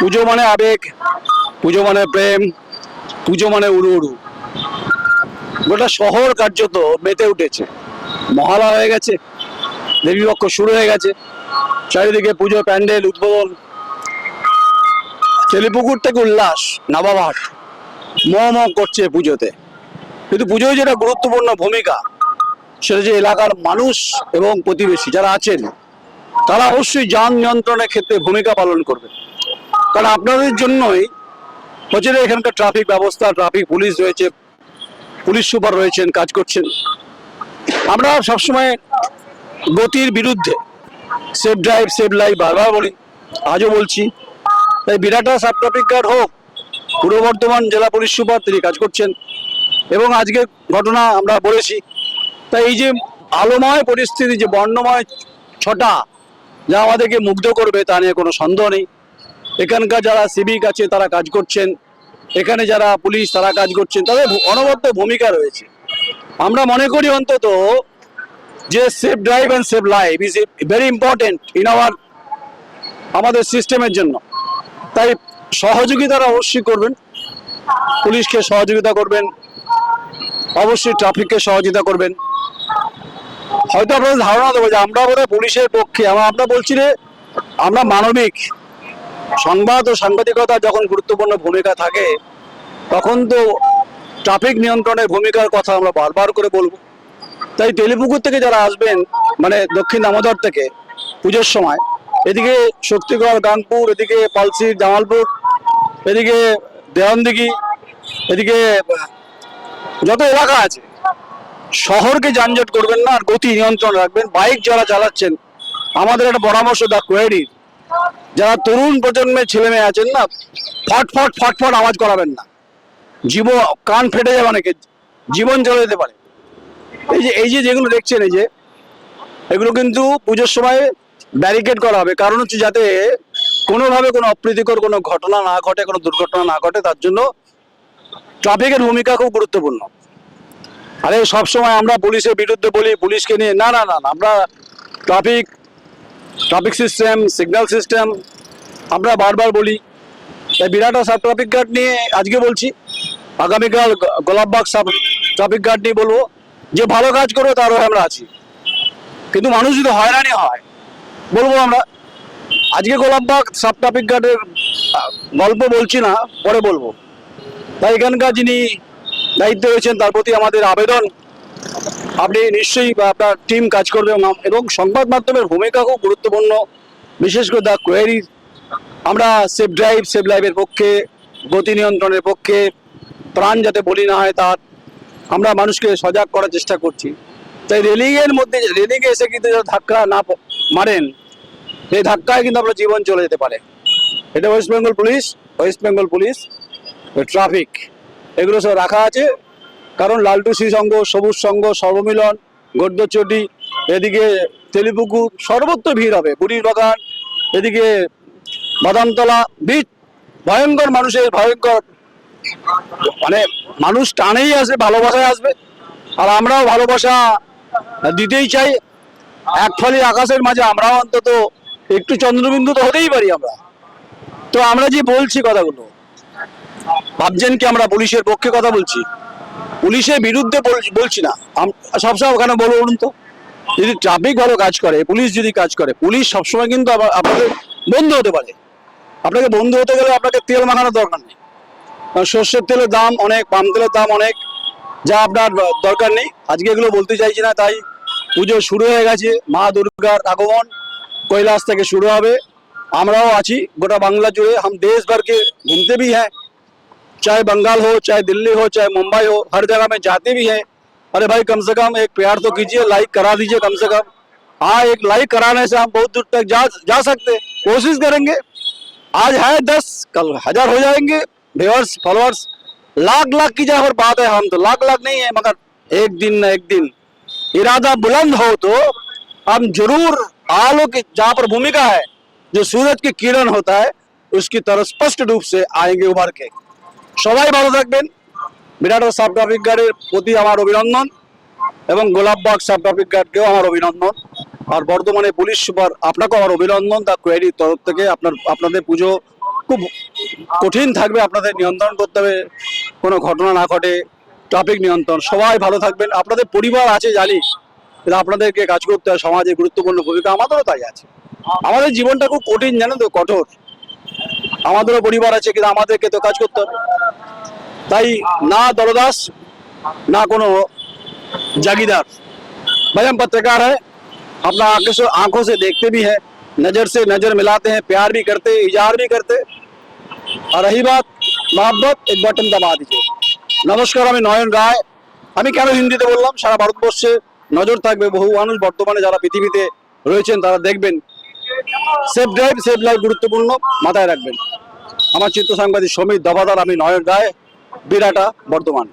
পুজো মানে আবেগ, পুজো মানে প্রেম, পুজো মানে উড়ু উড়ু গোটা শহর কার্যত মেতে উঠেছে। মহালয়া হয়ে গেছে দেবীপক্ষ শুরু হয়ে গেছে। চারিদিকে পুজো, প্যান্ডেল, উদ্বোধন। তেলিপুকুর থেকে উল্লাস, নবাবহাট। ম ম করছে পুজোতে। কিন্তু পুজোয় যেটা গুরুত্বপূর্ণ ভূমিকা, সেটা যে এলাকার মানুষ এবং প্রতিবেশী যারা আছেন, তারা অবশ্যই যান নিয়ন্ত্রণের ক্ষেত্রে ভূমিকা পালন করবে কারণ আপনাদের জন্যই হচ্ছে এখানকার ট্রাফিক ব্যবস্থা ট্রাফিক পুলিশ রয়েছে পুলিশ সুপার রয়েছেন, কাজ করছেন। আমরা সবসময় গতির বিরুদ্ধে সেফ ড্রাইভ সেফ লাইফ বারবার বলি, আজও বলছি, তাই বিরাটা সাব ট্রাফিক গার্ড হোক, পূর্ব বর্ধমান জেলা পুলিশ সুপার, তিনি কাজ করছেন। এবং আজকে ঘটনা আমরা বলেছি, তাই এই যে আলোময় পরিস্থিতি, যে বর্ণময় ছটা, যা আমাদেরকে মুগ্ধ করবে, তা নিয়ে কোনো সন্দেহ নেই। এখানকার যারা সিভিক আছে, তারা কাজ করছেন। এখানে যারা পুলিশ তারা কাজ করছেন। তাদের অনবদ্য ভূমিকা রয়েছে। আমরা মনে করি অন্তত যে safe drive and safe life is very important in our আমাদের সিস্টেমের জন্য। তাই সহযোগিতারা অবশ্যই করবেন। পুলিশকে সহযোগিতা করবেন। অবশ্যই ট্রাফিককে সহযোগিতা করবেন। হয়তো আপনাদের ধারণা দেবো যে আমরা বোধহয় পুলিশের পক্ষে আমরা বলছি যে আমরা মানবিক। সংবাদ ও সাংবাদিকতা যখন গুরুত্বপূর্ণ ভূমিকা থাকে, তখন তো ট্রাফিক নিয়ন্ত্রণের ভূমিকার কথা আমরা বারবার করে বলব। তাই তেলিপুকুর থেকে যারা আসবেন মানে দক্ষিণ দামোদর থেকে পুজোর সময়, এদিকে শক্তিগড় গানপুর, এদিকে পালসি জামালপুর, এদিকে দেওয়ানদিঘি, এদিকে, যত এলাকা আছে, শহরকে যানজট করবেন না আর গতি নিয়ন্ত্রণ রাখবেন। বাইক যারা চালাচ্ছেন, আমাদের একটা পরামর্শ, দা কোয়েরির যারা তরুণ প্রজন্মের ছেলে মেয়ে আছেন না ফটফট ফট ফট ফট আওয়াজ করাবেন না। জীব কান ফেটে যাবে অনেকে জীবন চলে যেতে পারে। এই যে এই যে যেগুলো দেখছেন এই যে এগুলো কিন্তু পুজোর সময় ব্যারিকেড করা হবে। কারণ হচ্ছে যাতে কোনোভাবে কোনো অপ্রীতিকর কোনো ঘটনা না ঘটে কোনো দুর্ঘটনা না ঘটে তার জন্য ট্রাফিকের ভূমিকা খুব গুরুত্বপূর্ণ। আরে সবসময় আমরা পুলিশের বিরুদ্ধে বলি পুলিশকে নিয়ে না না না, আমরা traffic traffic system signal system আমরা বারবার বলি তাই বিরাট সাব ট্রাফিক গার্ড নিয়ে আজকে বলছি, আগামীকাল গোলাপবাগ সাব ট্রাফিক গার্ড নিয়ে বলব, যে ভালো কাজ করবে তার হয়ে আমরা আছি। কিন্তু মানুষ যদি হয়রানি হয়, বলব আমরা, আজকে গোলাপবাগ সাব ট্রাফিক গার্ডের গল্প বলছি না, পরে বলব। তাই এখানকার যিনি দায়িত্বে রয়েছেন, তার প্রতি আমাদের আবেদন। আপনি নিশ্চয়ই আপনার টিম কাজ করবে এবং সংবাদ মাধ্যমের ভূমিকা খুব গুরুত্বপূর্ণ। বিশেষ করে দ্য কোয়েরি আমরা সেফ ড্রাইভ সেফ লাইভের পক্ষে, গতি নিয়ন্ত্রণের পক্ষে, প্রাণ যাতে বলি না হয় তার, আমরা মানুষকে সজাগ করার চেষ্টা করছি। তাই রেলিংয়ের মধ্যে রেলিংয়ে এসে কিন্তু ধাক্কা না মারেন, এই ধাক্কায় কিন্তু আপনার জীবন চলে যেতে পারে। এটা West Bengal police West Bengal police traffic এগুলো সব রাখা আছে। কারণ লালটুসি সংঘ সবুজ সংঘ সর্বমিলন গদ্যচটি এদিকে তেলিপুকুর, সর্বত্র ভিড় হবে। বুড়ির বাগান, এদিকে বাদামতলা, বিচ, ভয়ঙ্কর মানুষের ভয়ঙ্কর মানে মানুষ টানেই আসবে ভালোবাসায় আসবে। আর আমরাও ভালোবাসা দিতেই চাই। এক ফলি আকাশের মাঝে আমরাও অন্তত একটু চন্দ্রবিন্দু তো হতেই পারি আমরা। তো আমরা যে বলছি কথাগুলো, ভাবছেন কি আমরা পুলিশের পক্ষে কথা বলছি? পুলিশের বিরুদ্ধে বলছি না। সবসময় ওখানে বলো বলুন তো। যদি ট্রাফিক ভালো কাজ করে, পুলিশ যদি কাজ করে, পুলিশ সবসময় কিন্তু আপনাদের বন্ধ হতে পারে। আপনাকে বন্ধ হতে গেলে আপনাকে তেল মাখানোর দরকার নেই। কারণ সর্ষের তেলের দাম অনেক, পাম তেলের দাম অনেক, যা আপনার দরকার নেই। আজকে এগুলো বলতে চাইছি না, তাই পুজো শুরু হয়ে গেছে। মা দুর্গার আগমন কৈলাস থেকে শুরু হবে। আমরাও আছি গোটা বাংলা জুড়ে। আম দেশ ভরকে ঘুমতে ভি হ্যাঁ चाहे बंगाल हो, चाहे दिल्ली हो, चाहे मुंबई हो, हर जगह में जाते भी हैं। अरे भाई, कम से कम एक प्यार तो कीजिए लाइक करा दीजिए कम से कम। हाँ एक लाइक कराने से हम बहुत दूर तक जा जा सकते कोशिश करेंगे। आज है दस, कल हज़ार हो जाएँगे व्यूअर्स फॉलोअर्स लाख लाख की जहाँ पर बात है हम तो। लाख लाख नहीं है, मगर एक दिन न एक दिन। इरादा बुलंद हो तो हम ज़रूर आलो की जहाँ पर भूमिका है, जो सूरज की किरण होता है, उसकी तरह स्पष्ट रूप से आएँगे उभर के। সবাই ভালো থাকবেন। বিরাট সাব ট্রাফিক গার্ডের প্রতি আমার অভিনন্দন এবং গোলাপবাগ সাব ট্রাফিক গার্ডকেও আমার অভিনন্দন। আর বর্তমানে পুলিশ সুপার আপনাকেও আমার অভিনন্দন। তার কোয়ারির তরফ থেকে আপনার, আপনাদের পুজো খুব কঠিন থাকবে, আপনাদের নিয়ন্ত্রণ করতে হবে। কোনো ঘটনা না ঘটে ট্রাফিক নিয়ন্ত্রণ। সবাই ভালো থাকবেন। আপনাদের পরিবার আছে জানি আপনাদেরকে কাজ করতে হয়। সমাজে গুরুত্বপূর্ণ ভূমিকা আমাদেরও তাই আছে। আমাদের জীবনটা খুব কঠিন জানেন তো? কঠোর। আমাদেরও পরিবার আছে কিন্তু আমাদেরকে তো কাজ করতে হবে তাই না দলদাস না কোনো जागीदार भाई हम पत्रकार है अपना आंखों से आंखों से देखते भी हैं नजर से नजर मिलाते हैं प्यार भी करते हैं इजहार भी करते और रही बात मोहब्बत एक बटन दबा दीजिए নমস্কার আমি নয়ন রায় আমি কেন হিন্দিতে বললাম সারা ভারতবর্ষে নজর থাকবে বহু মানুষ বর্তমানে যারা পৃথিবীতে রয়েছেন তারা দেখবেন সেফ ড্রাইভ সেফ লাইফ গুরুত্বপূর্ণ, মাথায় রাখবেন। আমার চিত্র সাংবাদিক সমীর দফাদার আমি নয়ন রায় বিরাটা বর্তমান